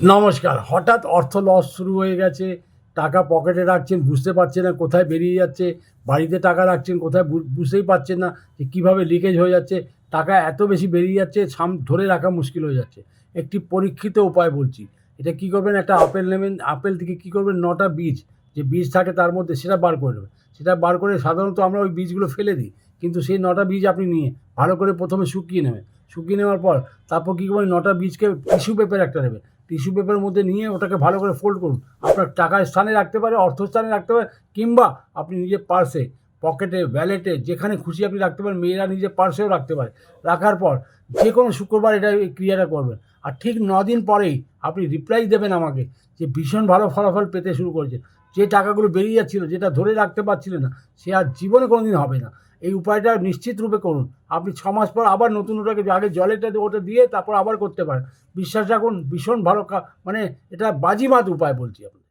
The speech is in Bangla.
নমস্কার। হঠাৎ অর্থ লস শুরু হয়ে গেছে, টাকা পকেটে রাখছেন, বুঝতে পারছেন না কোথায় বেরিয়ে যাচ্ছে, বাড়িতে টাকা রাখছেন, কোথায় বুঝতেই পারছেন না যে কীভাবে লিকেজ হয়ে যাচ্ছে, টাকা এত বেশি বেরিয়ে যাচ্ছে, সাম, ধরে রাখা মুশকিল হয়ে যাচ্ছে। একটি পরীক্ষিত উপায় বলছি। এটা কী করবেন? একটা আপেল নেবেন, আপেল থেকে কী করবেন? নটা বীজ, যে বীজ থাকে তার মধ্যে সেটা বার করে নেবেন। সেটা বার করে সাধারণত আমরা ওই বীজগুলো ফেলে দিই, কিন্তু সেই নটা বীজ আপনি নিয়ে ভালো করে প্রথমে শুকিয়ে নেবেন। শুকিয়ে নেওয়ার পর তারপর কী করবেন? নটা বীজকে টিস্যু পেপার একটা নেবেন। টিস্যু পেপারের মধ্যে নিয়ে ওটাকে ভালো করে ফোল্ড করুন। আপনার টাকার স্থানে রাখতে পারে, অর্থ স্থানে রাখতে পারে, কিংবা আপনি নিজের পার্সে পকেটে ওয়ালেটে যেখানে খুশি আপনি রাখতে পারেন, মেয়েরা নিজের পার্সেও রাখতে পারে। রাখার পর যে কোনো শুক্রবার এটা এই ক্রিয়াটা করবেন। আর ঠিক দিন পরেই আপনি রিপ্লাই দেবেন আমাকে যে ভীষণ ভালো ফলাফল পেতে শুরু করেছে। যে টাকাগুলো বেরিয়ে যাচ্ছিল, যেটা ধরে রাখতে পারছিলেন না, সে আর জীবনে কোনো দিন হবে না। এই উপায়টা নিশ্চিত রূপে করুন। আপনি ছ মাস পর আবার নতুন ওটাকে আগে জলেটা ওটা দিয়ে তারপর আবার করতে পারেন। বিশ্বাস রাখুন, ভীষণ ভালো মানে এটা বাজিমাত উপায় বলছি আপনি